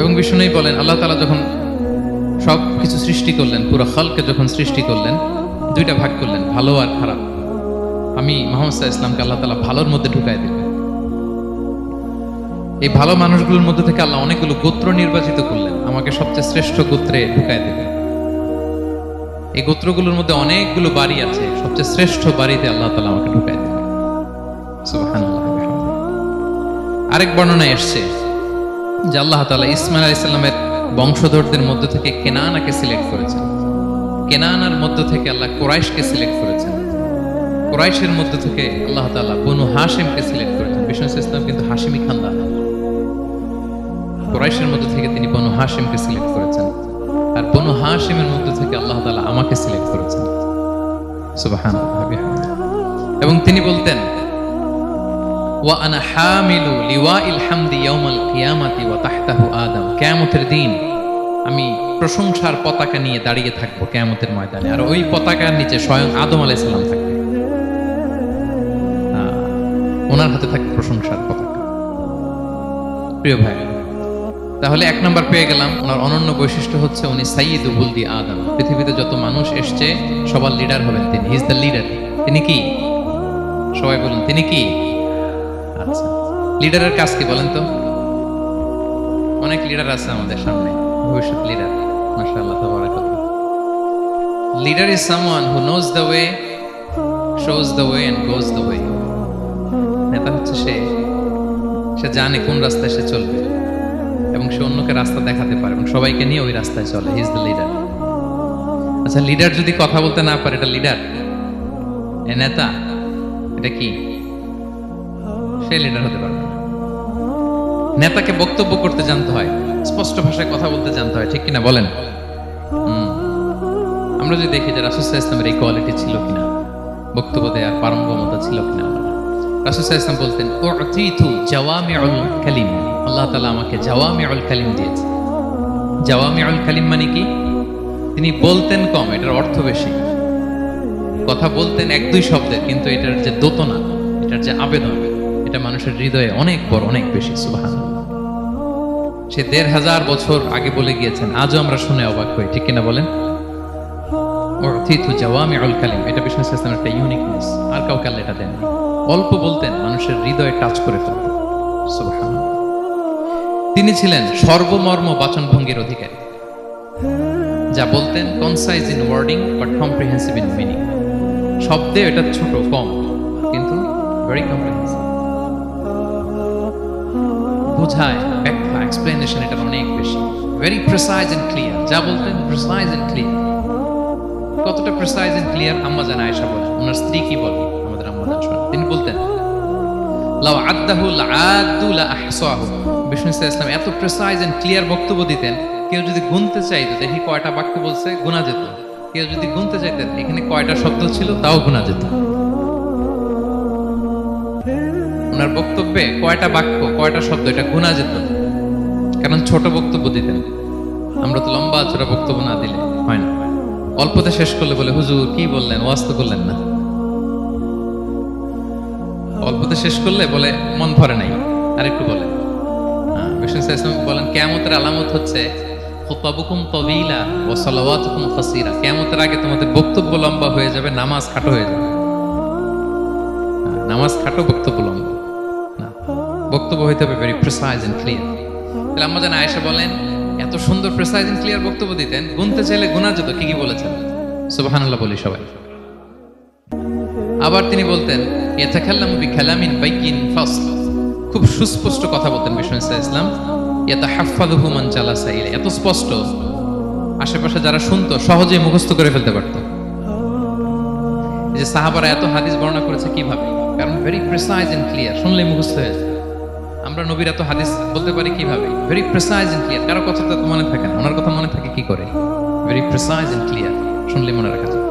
এবং বিষ্ণুই বলেন, আল্লাহ তালা যখন সব কিছু সৃষ্টি করলেন, পুরো খালকে যখন সৃষ্টি করলেন, দুইটা ভাগ করলেন, ভালো আর খারাপ। আমি মোহাম্মদ সাহা ইসলামকে আল্লাহ তালা ভালোর মধ্যে ঢুকাই দিলেন। এই ভালো মানুষগুলোর মধ্যে থেকে আল্লাহ অনেকগুলো গোত্র নির্বাচিত করলেন, আমাকে সবচেয়ে শ্রেষ্ঠ গোত্রে ঢুকাই দিলেন। এই গোত্রগুলোর মধ্যে অনেকগুলো বাড়ি আছে, সবচেয়ে শ্রেষ্ঠ বাড়িতে আল্লাহ তালা আমাকে ঢুকাই দিলেন। আরেক বর্ণনায় এসছে যে আল্লাহ তালা ইসমাইল আলাইসাল্লামের বংশধরদের মধ্য থেকে কেনানাকে সিলেক্ট করেছেন। কেনানার মধ্য থেকে আল্লাহ কোরাইশকে সিলেক্ট করেছেন। কোরাইশের মধ্য থেকে আল্লাহ তালা বনু হাশিমকে সিলেক্ট করেছেন। বিষ্ণু ইসলাম কিন্তু হাসিমি খানদান। কোরাইশের মধ্য থেকে তিনি বনু হাশিমকে সিলেক্ট করেছেন। আর বনু হাশিমের মধ্য থেকে আল্লাহ তালা আমাকে সিলেক্ট করেছেন। এবং তিনি বলতেন ওয়া আনা হামিলু লিওয়াইল হামদি ইয়াউমাল কিয়ামাতি ওয়া তাহতাহু দিন আমি প্রশংসার পতাকা নিয়ে দাঁড়িয়ে থাকব কিয়ামতের ময়দানে। আর ওই পতাকার নিচে স্বয়ং আদম আলাইহিস সালাম থাকবে। ওনার হাতে থাকবে প্রশংসার পতাকা। প্রিয় ভাই, তাহলে এক নম্বর পেয়ে গেলাম। ওনার অনন্য বৈশিষ্ট্য হচ্ছে উনি সাইয়িদ উবুলদি আদম। পৃথিবীতে যত মানুষ এসছে, সবার লিডার হবেন তিনি। হিজ দ্য লিডার তিনি কি? সবাই বলুন, তিনি কি? লিডারের কাজ কি বলেন তো? অনেক লিডার আছে আমাদের সামনে। ভবিষ্যৎ লিডার মাশাআল্লাহ leader is someone who knows the way shows the way and goes the way নেতা হচ্ছে সে। সে জানে কোন রাস্তায় সে চলবে এবং সে অন্যকে রাস্তা দেখাতে পারে এবং সবাইকে নিয়ে ওই রাস্তায় চলে। ইজ দ্য লিডার আচ্ছা লিডার যদি কথা বলতে না পারে, এটা লিডার এ নেতা? এটা কি? সে লিডার হতে পারবে না। নেতাকে বক্তব্য করতে জানতে হয়, স্পষ্ট ভাষায় কথা বলতে জানতে হয়, ঠিক কিনা বলেন? আমরা যদি দেখি যে রাসুসাহ ইসলামের এই কোয়ালিটি ছিল কিনা, বক্তব্য দেওয়ার পারঙ্গমতা ছিল কিনা রাসুসাহ ইসলাম বলতেন কালিম। আল্লাহ তালা আমাকে জাওয়ামিউল কালিম দিয়েছে জাওয়ামিউল কালিম মানে কি? তিনি বলতেন কম, এটার অর্থ বেশি। কথা বলতেন এক দুই শব্দের, কিন্তু এটার যে দোতনা, এটার যে আবেদন এটা মানুষের হৃদয়ে অনেক বড় অনেক বেশি সুবাহান সে দেড় হাজার বছর আগে বলে গিয়েছেন, আজও আমরা শুনে অবাক হই। ঠিক কিনা বলেন? এটা বিষ্ণু ইসলামের একটা ইউনিকনেস আর কাউকে এটা দেননি। অল্প বলতেন, মানুষের হৃদয়ে টাচ করে ফেলতেন। তিনি ছিলেন সর্বমর্ম বাচন ভঙ্গির অধিকারী। যা বলতেন concise in wording but comprehensive in meaning শব্দে এটা ছোট, কম, কিন্তু ভেরি কম্প্রিহেন্সিভ বোঝায় ব্যাখ্যা এক্সপ্লেনেশন অনেক বেশি। ভেরি প্রেসাইজ ক্লিয়ার যা বলতেন প্রেসাইজ ক্লিয়ার কতটা প্রেসাইজ ক্লিয়ার আম্মা জান বলেন। ওনার স্ত্রী কি আমাদের আম্মা শোনেন। তিনি বলতেন বিষ্ণু ইসলাম এত প্রেসাইজ ক্লিয়ার বক্তব্য দিতেন, কেউ যদি গুনতে চাইতো, দেখি কয়টা বাক্য বলছে গোনা যেত। কেউ যদি গুনতে চাইতেন, এখানে কয়টা শব্দ ছিল, তাও গোনা যেত। ওনার বক্তব্যে কয়টা বাক্য কয়টা শব্দ এটা গোনা যেত। কারণ ছোট বক্তব্য দিতেন। আমরা তো লম্বা ছোট বক্তব্য না দিলে হয় না। অল্পতে শেষ করলে বলে হুজুর কি বললেন? ওয়াজ তো করলেন না। অল্পতে শেষ করলে বলে মন ভরে নাই। আর একটু বলে। হ্যাঁ, বলেন কেমতের আলামত হচ্ছে কেমতের আগে তোমাদের বক্তব্য লম্বা হয়ে যাবে নামাজ খাটো হয়ে যাবে। হ্যাঁ, নামাজ খাটো বক্তব্য লম্বা। বক্তব্য হইতে হবে ভেরি প্রেসাইজ এন্ড ক্লিয়ার তাহলে আমরা যেন আয়েশা বলেন, এত সুন্দর প্রেসাইজ এন্ড ক্লিয়ার বক্তব্য দিতেন, গুনতে চাইলে গুনা যেত কি কি বলেছেন। সুবহানাল্লাহ বলি সবাই। আবার তিনি বলতেন, ইয়াতাকাল্লামু বিকালামিন বাইয়িন ফাসল। খুব সুস্পষ্ট কথা বলতেন বিষ্ণু ইসলাম ইয়াতাহাফফাযুহু মান জালাসা ইলাই এত স্পষ্ট। আশেপাশে যারা শুনতো, সহজেই মুখস্থ করে ফেলতে পারতো। যে সাহাবারা এত হাদিস বর্ণনা করেছে কীভাবে? কারণ ভেরি প্রেসাইজ এন্ড ক্লিয়ার শুনলেই মুখস্থ হয়ে যায়। আমরা নবীর এত হাদিস বলতে পারি কীভাবে? ভেরি প্রেসাইজ এন্ড ক্লিয়ার কারও কথা তো মনে থাকে না। ওনার কথা মনে থাকে কি করে? ভেরি প্রেসাইজ এন্ড ক্লিয়ার শুনলে মনে রাখা যায়।